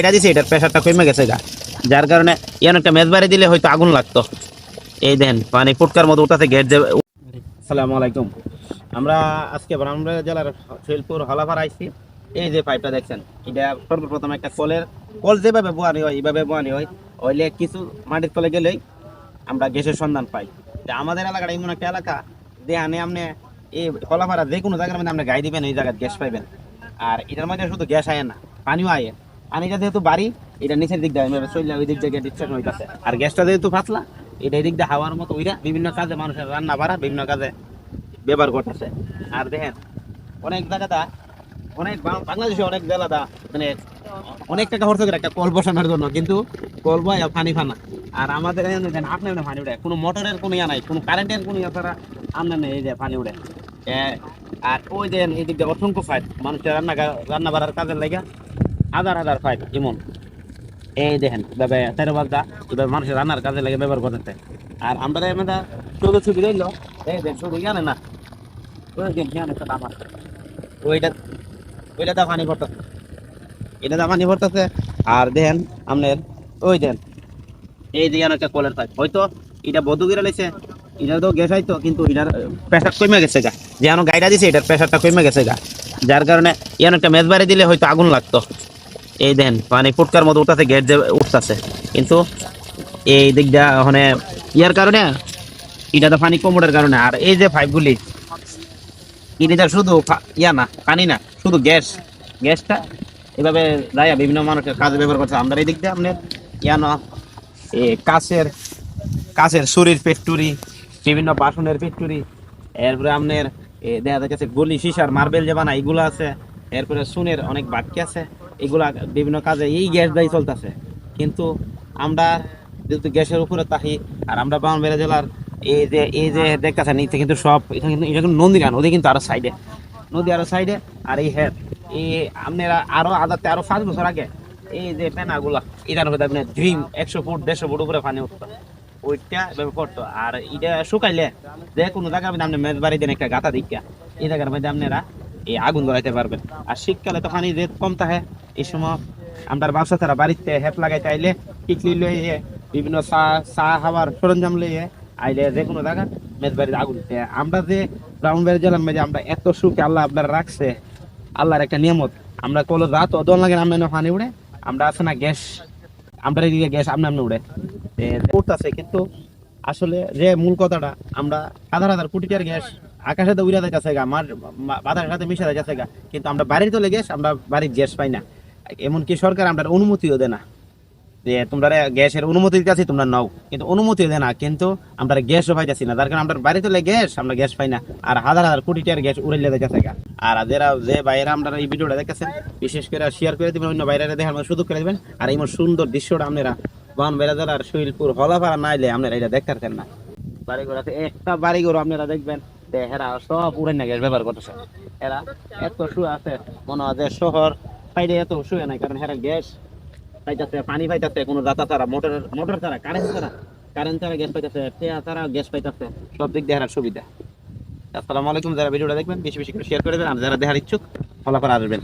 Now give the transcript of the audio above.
এটা দিছে, এটার প্রেশারটা কমে গেছে গা। যার কারণে ইয়ান একটা মেজ বাড়ি দিলে হয়তো আগুন লাগতো। এই দেন মানে ফুটকার মতো উঠাতে গেট যাবে আসসালামু আলাইকুম। আমরা আজকে ব্রাহ্মণবাড়িয়া জেলার শৈলপুর হলাপাড়া আইছি। এই যে পাইপটা দেখছেন, এটা সর্বপ্রথম একটা কলের কল যেভাবে বোয়ানি হয়, এইভাবে বোয়ানি হয়। হইলে কিছু মাটির তলে গেলেই আমরা গ্যাসের সন্ধান পাই। আমাদের এলাকাটা এমন একটা এলাকা, যে আনে আপনি এই কলাপাড়া যে কোনো জায়গার মধ্যে আপনি গাই দিবেন এই জায়গায় গ্যাস পাইবেন। আর এটার মধ্যে শুধু গ্যাস আয় না, পানিও আয়। পানিটা যেহেতু বাড়ি, এটা নিচের দিক দিয়ে চললে ওই দিক দিয়ে ডিস্ট্রাকশন হইতেছে। আর গ্যাসটা যেহেতু পাতলা এটা এই দিক দিয়ে হাওয়ার মতো ওইটা বিভিন্ন কাজে মানুষের রান্না বাড়া, বিভিন্ন কাজে ব্যবহার করতেছে। আর দেখেন, অনেক জায়গাটা, অনেক বাং- বাংলাদেশে অনেক জেলাটা মানে অনেক টাকা খরচ করে একটা কল বসানোর জন্য, কিন্তু কল আর পানি ফানা আর আমাদের এখানে আপনি আপনি পানি উঠে কোনো মোটরের কোনো ইয়া নাই, কোনো কারেন্টের কোনো ইয়া ছাড়া আপনার নেই এই যে পানি উঠে আর ওই যে এই দিক দিয়ে অসংখ্য ফাইট মানুষের রান্না রান্না বাড়ার কাজের লেগে হাজার হাজার ফাইট এমন এই দেখেন, এভাবে তেরো এভাবে মানুষের রান্নার কাজে লেগে ব্যবহার করতেছে আর আমরা এমনি শুধু ছবি রইল এই দেন শুধু জানে না আর দেন আপনার, ওই দেন এই যে একটা কলের পাইপ। হয়তো এটা বধু গিরা লাইছে এটা তো গ্যাস আইতো, কিন্তু এটার প্রেশার কমে গেছে গা। যে আনো গাইডা দিছে, এটার প্রেশারটা কমে গেছে গা। যার কারণে ইয়ান একটা মেজ বাড়ি দিলে হয়তো আগুন লাগতো। এই দেন মানে ফুটকার মতো উঠাতে গেট যে উঠতেছে। কিন্তু এই দিকটা মানে ইয়ার কারণে, এটা তো পানি কমোডের কারণে। আর এই যে পাইপগুলি এটা শুধু ইয়া না, পানি না, শুধু গ্যাস। গ্যাসটা এভাবে যাইয়া বিভিন্ন মানুষের কাজে ব্যবহার করছে। আমরা এই দিক দিয়ে আপনার ইয়া না, এ কাছের কাছের শরীর পেট্টুরি বিভিন্ন বাসনের পেট্টুরি এরপরে আপনার দেখা যাচ্ছে গলি, সিসার মার্বেল যে বানা এগুলো আছে। এরপরে সুনের অনেক বাক্য আছে। এগুলা বিভিন্ন কাজে এই গ্যাস দিয়ে চলতেছে। কিন্তু আমরা যেহেতু গ্যাসের উপরে থাকি আর আমরা বামবেড়া জেলার এই যে এই যে দেখতেছেন নিচে কিন্তু সব এখানে কিন্তু, এটা কিন্তু নদী ওদের কিন্তু আরও সাইডে নদী আরও সাইডে আর এই হ্যাঁ এই আপনারা আরও আদাতে আরও পাঁচ বছর আগে এই যে পেনাগুলা এটার মধ্যে আপনি ড্রিম একশো ফুট, দেড়শো ফুট উপরে পানি উঠতো। ওইটা এভাবে করতো আর এটা শুকাইলে যে কোনো জায়গার মধ্যে আপনি মেজ বাড়ি দেন, একটা গাতা দিকা এই জায়গার মধ্যে আপনারা এই আগুন ধরাইতে পারবেন। আর শীতকালে তো পানি যে কম থাকে এই সময় আমরা ব্যবসা ছাড়া বাড়িতে হেপ লাগাইতে আইলে টিকলি লইয়ে, বিভিন্ন চা চা খাবার সরঞ্জাম লইয়ে আইলে যে কোনো জায়গা মেজ বাড়িতে আগুন দিতে আমরা যে ব্রাহ্মণবাড়ি জেলার মধ্যে আমরা এত সুখে আল্লাহ আপনার রাখছে, আল্লাহর একটা নিয়ামত। আমরা কোনো রাত অদল লাগে এনে পানি উড়ে, আমরা আছে না গ্যাস, আমরা এদিকে গ্যাস আপনি আপনি উড়ে। উঠতেছে কিন্তু আসলে যে মূল কথাটা, আমরা হাজার হাজার কোটি টাকার গ্যাস আকাশে তো উড়া যাচ্ছে গা মার বাতাসের সাথে মিশে যাচ্ছে গা, কিন্তু আমরা বাড়ির তলে গ্যাস, আমরা বাড়ির গ্যাস পাই না। এমনকি সরকার আমরা অনুমতিও দেয় না। যে তোমরা গ্যাসের অনুমতি দিতেছি, তোমরা নাও। কিন্তু অনুমতি দেয় না। কিন্তু আমরা গ্যাসও পাইতেছি না। যার কারণে আমরা বাড়িতে গ্যাস, আমরা গ্যাস পাই না। আর হাজার হাজার কোটি টাকার গ্যাস উড়ে যাচ্ছে গা। আর যারা, যে বাইরে আমরা এই ভিডিওটা দেখেছেন বিশেষ করে শেয়ার করে দিবেন, অন্য বাইরে দেখার সুযোগ করে দিবেন। আর এই সুন্দর দৃশ্যটা আপনারা বাহন বেড়া জেলার শৈলপুর, হলাপাড়া নাইলে আপনারা এটা দেখতে পারতেন না। বাড়ি ঘোড়াতে একটা বাড়ি ঘর আপনারা দেখবেন। এরা সব উড়ে না গ্যাস ব্যবহার করতেছে। এরা এত শুয়ে আছে, মনে হয় শহর পাইলে এত শুয়ে নাই, কারণ হ্যাঁ গ্যাস পাইতেছে, পানি পাইতেছে, কোনো দাতা ছাড়া, মোটর মোটর ছাড়া কারেন্ট ছাড়া কারেন্ট ছাড়া গ্যাস পাইতেছে টেয়া ছাড়া গ্যাস পাইতেছে, সব দিক দিয়ে এরা সুবিধা। আসসালামু আলাইকুম, যারা ভিডিওটা দেখবেন, বেশি বেশি করে শেয়ার করে দেবেন, আর যারা দেখার ইচ্ছুক, ফলাফল আসবেন।